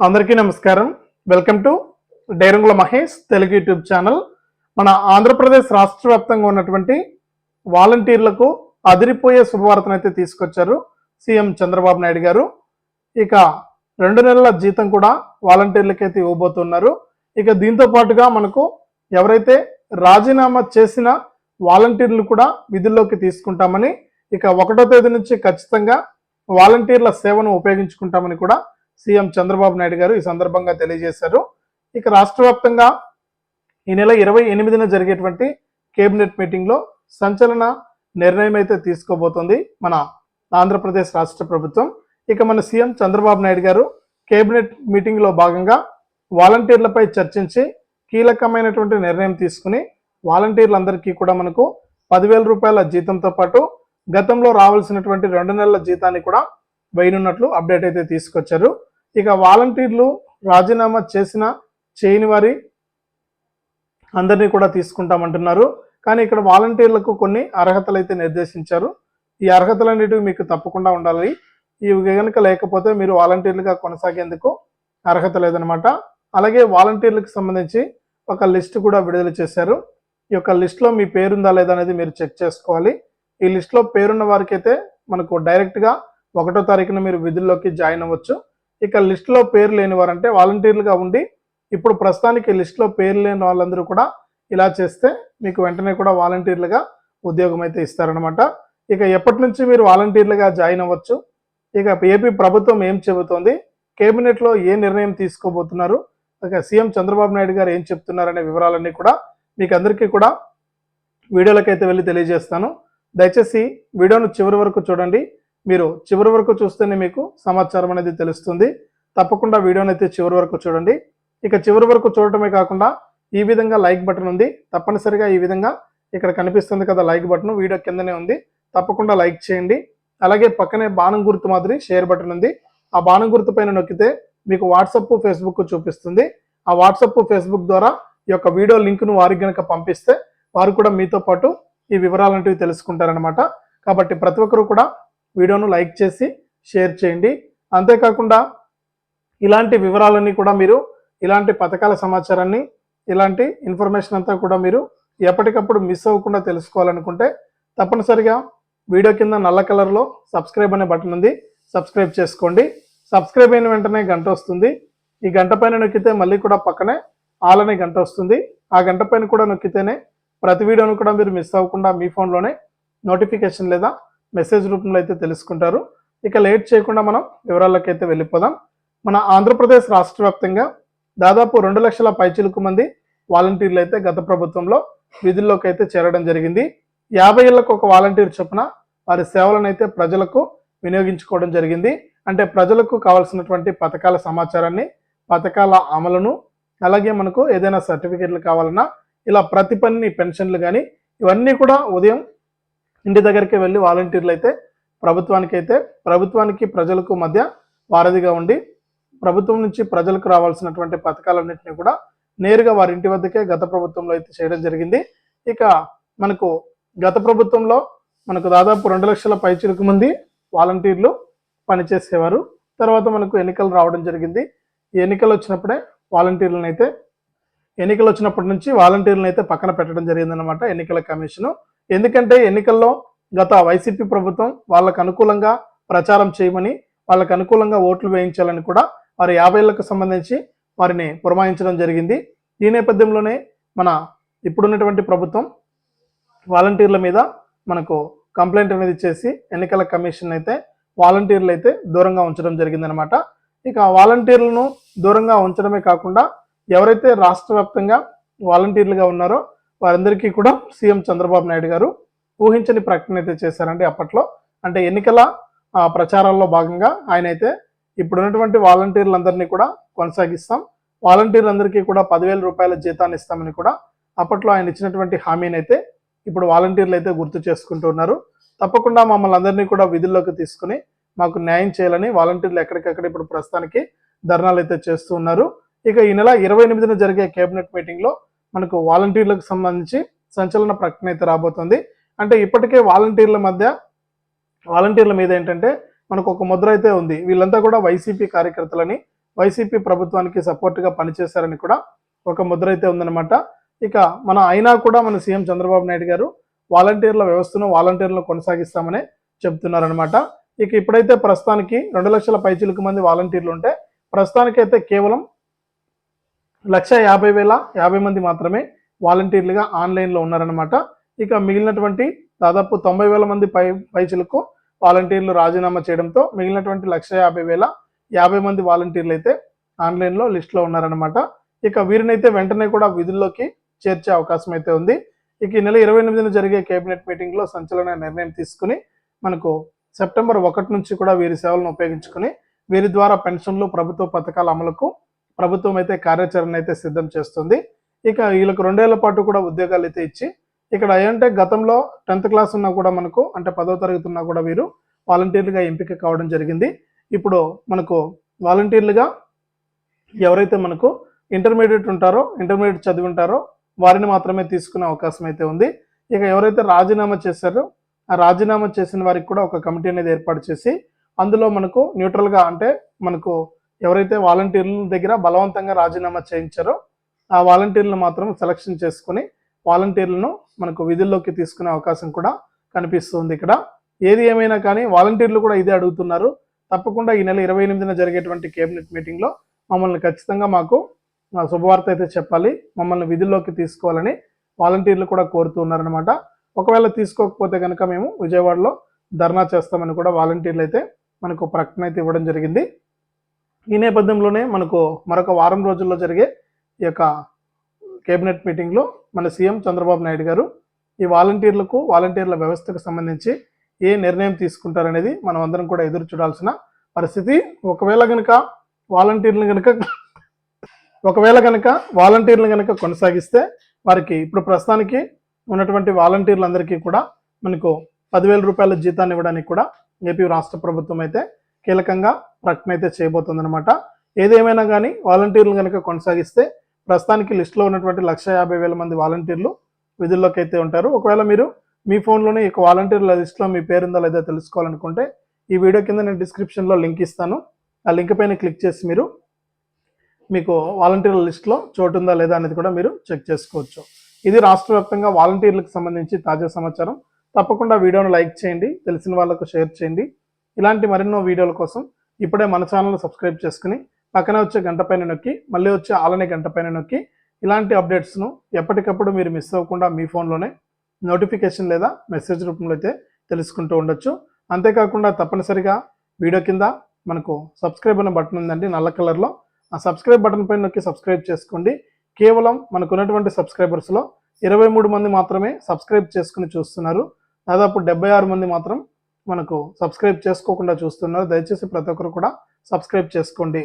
అందరికీ నమస్కారం. Welcome to డైరంగుల మహేష్ తెలుగు యూట్యూబ్ ఛానల్. మన ఆంధ్రప్రదేశ్ రాష్ట్ర వ్యాప్తంగా ఉన్నటువంటి వాలంటీర్లకు అదిరిపోయే శుభవార్తను అయితే తీసుకొచ్చారు సీఎం చంద్రబాబు నాయుడు గారు. ఇక రెండు నెలల జీతం కూడా వాలంటీర్లకైతే ఇవ్వబోతున్నారు. ఇక దీంతో పాటుగా మనకు ఎవరైతే రాజీనామా చేసిన వాలంటీర్లు కూడా విధుల్లోకి తీసుకుంటామని ఇక ఒకటో తేదీ నుంచి ఖచ్చితంగా వాలంటీర్ల సేవను ఉపయోగించుకుంటామని కూడా సీఎం చంద్రబాబు నాయుడు గారు ఈ సందర్భంగా తెలియజేశారు. ఇక రాష్ట్ర వ్యాప్తంగా ఈ నెల ఇరవై ఎనిమిదిన జరిగేటువంటి కేబినెట్ మీటింగ్లో సంచలన నిర్ణయం అయితే తీసుకోబోతోంది మన ఆంధ్రప్రదేశ్ రాష్ట్ర ప్రభుత్వం. ఇక మన సీఎం చంద్రబాబు నాయుడు గారు కేబినెట్ మీటింగ్లో భాగంగా వాలంటీర్లపై చర్చించి కీలకమైనటువంటి నిర్ణయం తీసుకుని వాలంటీర్లందరికీ కూడా మనకు పదివేల రూపాయల జీతంతో పాటు గతంలో రావాల్సినటువంటి రెండు నెలల జీతాన్ని కూడా వేయనున్నట్లు అప్డేట్ అయితే తీసుకొచ్చారు. ఇక వాలంటీర్లు రాజీనామా చేసిన చేయని వారి అందరినీ కూడా తీసుకుంటామంటున్నారు. కానీ ఇక్కడ వాలంటీర్లకు కొన్ని అర్హతలు అయితే నిర్దేశించారు. ఈ అర్హతలన్నిటివి మీకు తప్పకుండా ఉండాలి. ఇవి కనుక లేకపోతే మీరు వాలంటీర్లుగా కొనసాగేందుకు అర్హత లేదనమాట అలాగే వాలంటీర్లకు సంబంధించి ఒక లిస్ట్ కూడా విడుదల చేశారు. ఈ యొక్క లిస్ట్లో మీ పేరుందా లేదా అనేది మీరు చెక్ చేసుకోవాలి. ఈ లిస్ట్లో పేరున్న వారికైతే మనకు డైరెక్ట్గా ఒకటో తారీఖున మీరు విధుల్లోకి జాయిన్ అవ్వచ్చు. ఇక లిస్టులో పేరు లేని వారంటే వాలంటీర్లుగా ఉండి ఇప్పుడు ప్రస్తుతానికి లిస్టులో పేరు లేని వాళ్ళందరూ కూడా ఇలా చేస్తే మీకు వెంటనే కూడా వాలంటీర్లుగా ఉద్యోగం అయితే ఇస్తారనమాట ఇక ఎప్పటి నుంచి మీరు వాలంటీర్లుగా జాయిన్ అవ్వచ్చు? ఇక ఏపీ ప్రభుత్వం ఏం చెబుతోంది? కేబినెట్లో ఏ నిర్ణయం తీసుకోబోతున్నారు? ఇక సీఎం చంద్రబాబు నాయుడు గారు ఏం చెప్తున్నారనే వివరాలన్నీ కూడా మీకు అందరికీ కూడా వీడియోలకైతే వెళ్ళి తెలియజేస్తాను. దయచేసి వీడియోను చివరి వరకు చూడండి. మీరు చివరి వరకు చూస్తేనే మీకు సమాచారం అనేది తెలుస్తుంది. తప్పకుండా వీడియోని అయితే చివరి వరకు చూడండి. ఇక చివరి వరకు చూడటమే కాకుండా ఈ విధంగా లైక్ బటన్ ఉంది. తప్పనిసరిగా ఈ విధంగా ఇక్కడ కనిపిస్తుంది కదా లైక్ బటన్ వీడియో కిందనే ఉంది. తప్పకుండా లైక్ చేయండి. అలాగే పక్కనే బాణం గుర్తు మాదిరి షేర్ బటన్ ఉంది. ఆ బాణం గుర్తు పైన నొక్కితే మీకు వాట్సప్ ఫేస్బుక్ చూపిస్తుంది. ఆ వాట్సప్ ఫేస్బుక్ ద్వారా ఈ యొక్క వీడియో లింక్ను వారికి గనక పంపిస్తే వారు కూడా మీతో పాటు ఈ వివరాలంటివి తెలుసుకుంటారనమాట కాబట్టి ప్రతి ఒక్కరు కూడా వీడియోను లైక్ చేసి షేర్ చేయండి. అంతేకాకుండా ఇలాంటి వివరాలన్నీ కూడా మీరు ఇలాంటి పథకాల సమాచారాన్ని ఇలాంటి ఇన్ఫర్మేషన్ అంతా కూడా మీరు ఎప్పటికప్పుడు మిస్ అవ్వకుండా తెలుసుకోవాలనుకుంటే తప్పనిసరిగా వీడియో కింద నల్ల కలర్లో సబ్స్క్రైబ్ అనే బటన్ ఉంది. సబ్స్క్రైబ్ చేసుకోండి. సబ్స్క్రైబ్ అయిన వెంటనే గంట వస్తుంది. ఈ గంట పైన నొక్కితే మళ్ళీ కూడా పక్కనే ఆల్ అనే గంట వస్తుంది. ఆ గంట పైన కూడా నొక్కితేనే ప్రతి వీడియోను కూడా మీరు మిస్ అవ్వకుండా మీ ఫోన్లోనే నోటిఫికేషన్ లేదా మెసేజ్ రూపంలో అయితే తెలుసుకుంటారు. ఇక లేట్ చేయకుండా మనం వివరాల్లోకి అయితే వెళ్ళిపోదాం. మన ఆంధ్రప్రదేశ్ రాష్ట్ర వ్యాప్తంగా దాదాపు రెండు లక్షల పైచిలుకు మంది వాలంటీర్లు అయితే గత ప్రభుత్వంలో విధుల్లోకి అయితే చేరడం జరిగింది. యాభై ఏళ్ళకు ఒక వాలంటీర్ చొప్పున వారి సేవలను అయితే ప్రజలకు వినియోగించుకోవడం జరిగింది. అంటే ప్రజలకు కావాల్సినటువంటి పథకాల సమాచారాన్ని పథకాల అమలును అలాగే మనకు ఏదైనా సర్టిఫికేట్లు కావాలన్నా ఇలా ప్రతి పని పెన్షన్లు కానీ ఇవన్నీ కూడా ఉదయం ఇంటి దగ్గరికి వెళ్ళి వాలంటీర్లు అయితే ప్రభుత్వానికి అయితే ప్రభుత్వానికి ప్రజలకు మధ్య వారధిగా ఉండి ప్రభుత్వం నుంచి ప్రజలకు రావాల్సినటువంటి పథకాలన్నింటినీ కూడా నేరుగా వారి ఇంటి వద్దకే గత ప్రభుత్వంలో అయితే చేయడం జరిగింది. ఇక మనకు గత ప్రభుత్వంలో మనకు దాదాపు రెండు లక్షల పైచిలకు మంది వాలంటీర్లు పనిచేసేవారు. తర్వాత మనకు ఎన్నికలు రావడం జరిగింది. ఎన్నికలు వచ్చినప్పుడే వాలంటీర్లను అయితే ఎన్నికలు వచ్చినప్పటి నుంచి వాలంటీర్లను అయితే పక్కన పెట్టడం జరిగిందనమాట ఎన్నికల కమిషను. ఎందుకంటే ఎన్నికల్లో గత వైసీపీ ప్రభుత్వం వాళ్ళకు అనుకూలంగా ప్రచారం చేయమని వాళ్ళకు అనుకూలంగా ఓట్లు వేయించాలని కూడా వారి యాభైలకు సంబంధించి వారిని పురమాయించడం జరిగింది. ఈ నేపథ్యంలోనే మన ఇప్పుడున్నటువంటి ప్రభుత్వం వాలంటీర్ల మీద మనకు కంప్లైంట్ అనేది చేసి ఎన్నికల కమిషన్ అయితే వాలంటీర్లు అయితే దూరంగా ఉంచడం జరిగిందనమాట ఇక వాలంటీర్లను దూరంగా ఉంచడమే కాకుండా ఎవరైతే రాష్ట్ర వ్యాప్తంగా వాలంటీర్లుగా ఉన్నారో వారందరికీ కూడా సీఎం చంద్రబాబు నాయుడు గారు ఊహించని ప్రకటన అయితే చేశారండి అప్పట్లో. అంటే ఎన్నికల ప్రచారాల్లో భాగంగా ఆయన అయితే ఇప్పుడున్నటువంటి వాలంటీర్లందరినీ కూడా కొనసాగిస్తాం. వాలంటీర్లందరికీ కూడా పదివేల రూపాయల జీతాన్ని ఇస్తామని కూడా అప్పట్లో ఆయన ఇచ్చినటువంటి హామీని అయితే ఇప్పుడు వాలంటీర్లు అయితే గుర్తు చేసుకుంటూ ఉన్నారు. తప్పకుండా మమ్మల్ని అందరినీ కూడా విధుల్లోకి తీసుకుని మాకు న్యాయం చేయాలని వాలంటీర్లు ఎక్కడికక్కడ ఇప్పుడు ప్రస్తుతానికి ధర్నాలు అయితే చేస్తూ ఉన్నారు. ఇక ఈ నెల ఇరవై ఎనిమిదిన జరిగే కేబినెట్ మీటింగ్లో మనకు వాలంటీర్లకు సంబంధించి సంచలన ప్రకటన అయితే రాబోతుంది. అంటే ఇప్పటికే వాలంటీర్ల మధ్య వాలంటీర్ల మీద ఏంటంటే మనకు ఒక ముద్ర అయితే ఉంది. వీళ్ళంతా కూడా వైసీపీ కార్యకర్తలని వైసీపీ ప్రభుత్వానికి సపోర్ట్గా పనిచేశారని కూడా ఒక ముద్ర అయితే ఉందన్నమాట. ఇక మన అయినా కూడా మన సీఎం చంద్రబాబు నాయుడు గారు వాలంటీర్ల వ్యవస్థను వాలంటీర్లను కొనసాగిస్తామని చెప్తున్నారనమాట ఇక ఇప్పుడైతే ప్రస్తుతానికి రెండు లక్షల పైచిలకు మంది వాలంటీర్లు ఉంటే ప్రస్తుతానికైతే కేవలం లక్ష యాభై వేల యాభై మంది మాత్రమే వాలంటీర్లుగా ఆన్లైన్లో ఉన్నారనమాట ఇక మిగిలినటువంటి దాదాపు తొంభై వేల మంది పై పైచులకు వాలంటీర్లు రాజీనామా చేయడంతో మిగిలినటువంటి లక్ష యాభై వేల యాభై మంది వాలంటీర్లు అయితే ఆన్లైన్లో లిస్టులో ఉన్నారనమాట ఇక వీరినైతే వెంటనే కూడా విధుల్లోకి చేర్చే అవకాశం అయితే ఉంది. ఇక ఈ నెల ఇరవై ఎనిమిదిన జరిగే కేబినెట్ మీటింగ్లో సంచలన నిర్ణయం తీసుకుని మనకు సెప్టెంబర్ ఒకటి నుంచి కూడా వీరి సేవలను ఉపయోగించుకుని వీరి ద్వారా పెన్షన్లు ప్రభుత్వ పథకాల అమలుకు ప్రభుత్వం అయితే కార్యాచరణ అయితే సిద్ధం చేస్తుంది. ఇక వీళ్ళకి రెండేళ్ళ పాటు కూడా ఉద్యోగాలు అయితే ఇచ్చి ఇక్కడ ఏంటంటే గతంలో టెన్త్ క్లాస్ ఉన్నా కూడా మనకు అంటే పదో తరగతి ఉన్నా కూడా వీరు వాలంటీర్లుగా ఎంపిక కావడం జరిగింది. ఇప్పుడు మనకు వాలంటీర్లుగా ఎవరైతే మనకు ఇంటర్మీడియట్ ఉంటారో ఇంటర్మీడియట్ చదివి ఉంటారో వారిని మాత్రమే తీసుకునే అవకాశం అయితే ఉంది. ఇక ఎవరైతే రాజీనామా చేశారో ఆ రాజీనామా చేసిన వారికి కూడా ఒక కమిటీ అనేది ఏర్పాటు చేసి అందులో మనకు న్యూట్రల్గా అంటే మనకు ఎవరైతే వాలంటీర్ల దగ్గర బలవంతంగా రాజీనామా చేయించారో ఆ వాలంటీర్లను మాత్రం సెలక్షన్ చేసుకుని వాలంటీర్లను మనకు విధుల్లోకి తీసుకునే అవకాశం కూడా కనిపిస్తుంది ఇక్కడ. ఏది ఏమైనా కానీ వాలంటీర్లు కూడా ఇదే అడుగుతున్నారు. తప్పకుండా ఈ నెల ఇరవై ఎనిమిదిన జరిగేటువంటి కేబినెట్ మీటింగ్లో మమ్మల్ని ఖచ్చితంగా మాకు శుభవార్త అయితే చెప్పాలి. మమ్మల్ని విధుల్లోకి తీసుకోవాలని వాలంటీర్లు కూడా కోరుతూ ఉన్నారనమాట ఒకవేళ తీసుకోకపోతే కనుక మేము విజయవాడలో ధర్నా చేస్తామని కూడా వాలంటీర్లు అయితే మనకు ప్రకటన అయితే ఇవ్వడం జరిగింది. ఈ నేపథ్యంలోనే మనకు మరొక వారం రోజుల్లో జరిగే ఈ యొక్క కేబినెట్ మీటింగ్లో మన సీఎం చంద్రబాబు నాయుడు గారు ఈ వాలంటీర్లకు వాలంటీర్ల వ్యవస్థకు సంబంధించి ఏ నిర్ణయం తీసుకుంటారనేది మనం అందరం కూడా ఎదురు చూడాల్సిన పరిస్థితి. ఒకవేళ కనుక వాలంటీర్లు కనుక ఒకవేళ కనుక వాలంటీర్లు కనుక కొనసాగిస్తే వారికి ఇప్పుడు ప్రస్తుతానికి ఉన్నటువంటి వాలంటీర్లందరికీ కూడా మనకు పదివేల రూపాయల జీతాన్ని ఇవ్వడానికి కూడా ఏపీ రాష్ట్ర ప్రభుత్వం అయితే కీలకంగా ప్రకటన అయితే చేయబోతుందన్నమాట. ఏదేమైనా కానీ వాలంటీర్లు కనుక కొనసాగిస్తే ప్రస్తుతానికి లిస్టులో ఉన్నటువంటి లక్ష యాభై వేల మంది వాలంటీర్లు విధుల్లోకి అయితే ఉంటారు. ఒకవేళ మీరు మీ ఫోన్లోనే ఈ వాలంటీర్ల లిస్టులో మీ పేరుందో లేదో తెలుసుకోవాలనుకుంటే ఈ వీడియో కింద నేను డిస్క్రిప్షన్లో లింక్ ఇస్తాను. ఆ లింక్ పైన క్లిక్ చేసి మీరు మీకు వాలంటీర్ల లిస్టులో చోటు ఉందా లేదా అనేది కూడా మీరు చెక్ చేసుకోవచ్చు. ఇది రాష్ట్ర వ్యాప్తంగా వాలంటీర్లకు సంబంధించి తాజా సమాచారం. తప్పకుండా వీడియోను లైక్ చేయండి తెలిసిన వాళ్ళకు షేర్ చేయండి. ఇలాంటి మరెన్నో వీడియోల కోసం ఇప్పుడే మన ఛానల్ సబ్స్క్రైబ్ చేసుకుని పక్కనే వచ్చే గంట పైన నొక్కి మళ్ళీ వచ్చే ఆలనే గంట పైన నొక్కి ఇలాంటి అప్డేట్స్ను ఎప్పటికప్పుడు మీరు మిస్ అవ్వకుండా మీ ఫోన్లోనే నోటిఫికేషన్ లేదా మెసేజ్ రూపంలో అయితే తెలుసుకుంటూ ఉండొచ్చు. అంతేకాకుండా తప్పనిసరిగా వీడియో కింద మనకు సబ్స్క్రైబ్ అనే బటన్ ఉందండి నల్ల కలర్లో. ఆ సబ్స్క్రైబ్ బటన్ పైన నొక్కి సబ్స్క్రైబ్ చేసుకోండి. కేవలం మనకు ఉన్నటువంటి సబ్స్క్రైబర్స్లో ఇరవై మూడు మంది మాత్రమే సబ్స్క్రైబ్ చేసుకుని చూస్తున్నారు. దాదాపు డెబ్బై ఆరు మంది మాత్రం మనకు సబ్స్క్రైబ్ చేసుకోకుండా చూస్తున్నారు దయచేసి ప్రతి ఒక్కరు కూడా సబ్స్క్రైబ్ చేసుకోండి.